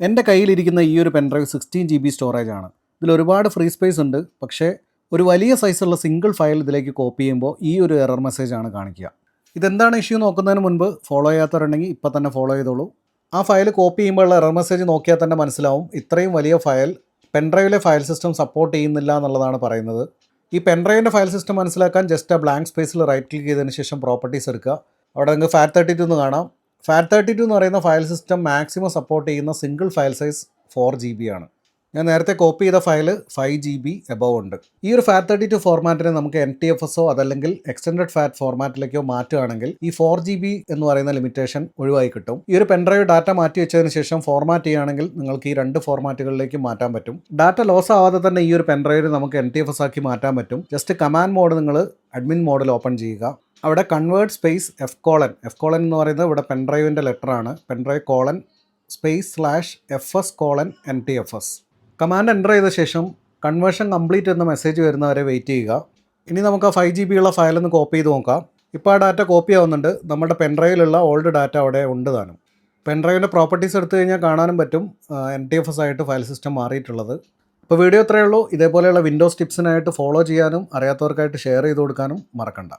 എന്റെ കയ്യിലിരിക്കുന്ന ഈ ഒരു pen drive sixteen G B storage ആണ്. ഇതിൽ ഒരുപാട് ഫ്രീ സ്പേസ് ഉണ്ട്. പക്ഷേ ഒരു വലിയ സൈസുള്ള സിംഗിൾ ഫയൽ ഇതിലേക്ക് കോപ്പി ചെയ്യുമ്പോൾ ഈ ഒരു എറർ മെസ്സേജ് ആണ് കാണിക്കുക. ഇതെന്താണ് ഇഷ്യൂ നോക്കുന്നതിന് മുൻപ് ഫോളോ ചെയ്യാത്തവരുണ്ടെങ്കിൽ ഇപ്പം തന്നെ ഫോളോ ചെയ്തോളൂ. ആ ഫയൽ കോപ്പി ചെയ്യുമ്പോഴുള്ള എറർ മെസ്സേജ് നോക്കിയാൽ തന്നെ മനസ്സിലാവും. ഇത്രയും വലിയ ഫയൽ പെൻഡ്രൈവിലെ ഫയൽ സിസ്റ്റം സപ്പോർട്ട് ചെയ്യുന്നില്ല എന്നുള്ളതാണ് പറയുന്നത്. ഈ പെൻഡ്രൈവിന്റെ ഫയൽ സിസ്റ്റം മനസ്സിലാക്കാൻ ജസ്റ്റ് ആ ബ്ലാങ്ക് സ്പേസിൽ റൈറ്റ് ക്ലിക്ക് ചെയ്തതിന് ശേഷം പ്രോപ്പർട്ടീസ് എടുക്കുക. അവിടെ നിങ്ങൾക്ക് ഫാറ്റ് തേർട്ടി ടു കാണാം. ഫാറ്റ് തേർട്ടി ടു എന്ന് പറയുന്ന ഫയൽ സിസ്റ്റം മാക്സിമം സപ്പോർട്ട് ചെയ്യുന്ന single file size four G B ആണ്. ഞാൻ നേരത്തെ കോപ്പി ചെയ്ത file five G B above ഉണ്ട്. ഈ ഒരു ഫാറ്റ് തേർട്ടി ടു ഫോർമാറ്റിനെ നമുക്ക് എൻ ടി എഫ് എസോ അതല്ലെങ്കിൽ എക്സ്റ്റൻഡഡ് ഫാറ്റ് ഫോർമാറ്റിലേക്കോ മാറ്റുകയാണെങ്കിൽ ഈ ഫോർ ജി ബി എന്ന് പറയുന്ന ലിമിറ്റേഷൻ ഒഴിവായി കിട്ടും. ഈ ഒരു പെൻഡ്രൈവ് ഡാറ്റ മാറ്റി വെച്ചതിന് ശേഷം ഫോർമാറ്റ് ചെയ്യുകയാണെങ്കിൽ നിങ്ങൾക്ക് ഈ രണ്ട് ഫോർമാറ്റുകളിലേക്ക് മാറ്റാൻ പറ്റും. ഡാറ്റ ലോസ് ആവാതെ തന്നെ ഈ ഒരു പെൻഡ്രൈവിൽ നമുക്ക് എൻ ടി എഫ് എസ് ആക്കി മാറ്റാൻ പറ്റും. ജസ്റ്റ് കമാൻഡ് മോഡ് നിങ്ങൾ അഡ്മിൻ മോഡിൽ ഓപ്പൺ ചെയ്യുക. അവിടെ convert space F colon F colon എന്ന് പറയുന്നത് ഇവിടെ പെൻഡ്രൈവിന്റെ ലെറ്ററാണ് pen drive colon space slash F S colon N T F S command enter ചെയ്ത ശേഷം കൺവേർഷൻ കംപ്ലീറ്റ് എന്ന മെസ്സേജ് വരുന്നവരെ വെയിറ്റ് ചെയ്യുക. ഇനി നമുക്ക് ആ ഫൈവ് ജി ബി ഉള്ള ഫയൽ ഒന്ന് കോപ്പി ചെയ്ത് നോക്കാം. ഇപ്പോൾ ആ ഡാറ്റ കോപ്പി ആവുന്നുണ്ട്. നമ്മുടെ പെൻഡ്രൈവിലുള്ള ഓൾഡ് ഡാറ്റ അവിടെ ഉണ്ട് താനും. പെൻഡ്രൈവിന്റെ പ്രോപ്പർട്ടീസ് എടുത്തു കഴിഞ്ഞാൽ കാണാനും പറ്റും. എൻ ടി എഫ് എസ് ആയിട്ട് ഫയൽ സിസ്റ്റം മാറിയിട്ടുള്ളത്. അപ്പോൾ വീഡിയോ ഇത്രയേ ഉള്ളൂ. ഇതേപോലെയുള്ള വിൻഡോസ് ടിപ്സിനായിട്ട് ഫോളോ ചെയ്യാനും അറിയാത്തവർക്കായിട്ട് ഷെയർ ചെയ്ത് കൊടുക്കാനും മറക്കണ്ട.